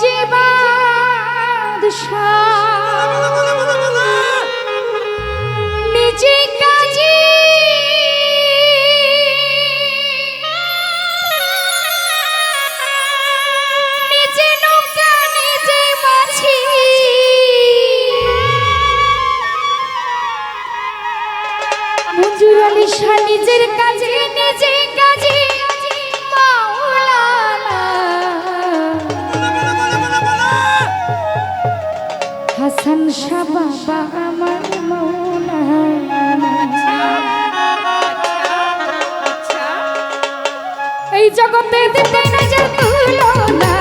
যে বাদশাহ আশা বাবা আমার মন আচ্ছা। এই জগতে দিতে না যে তুলনা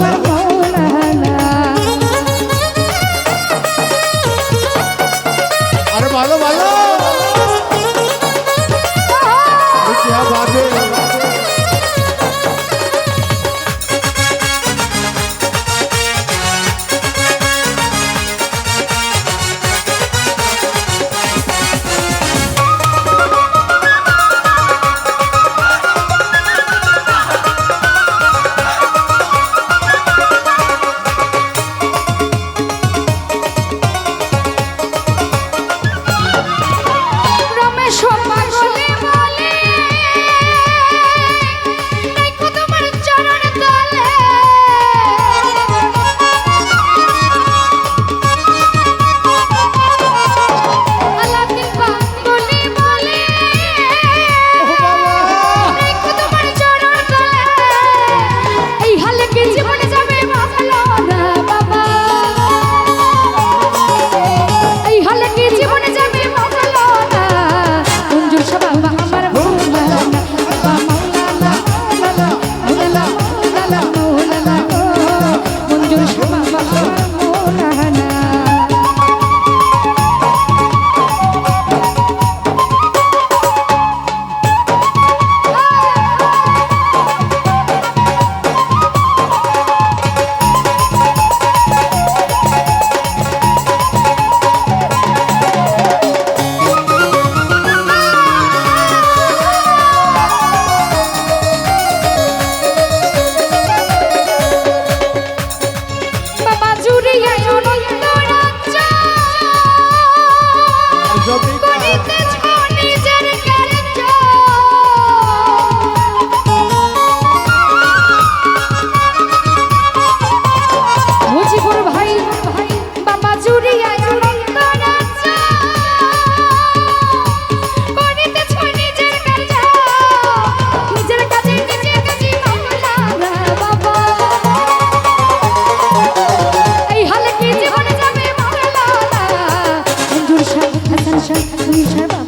Whoa, whoa. ಸಾವನ 行赶紧签吧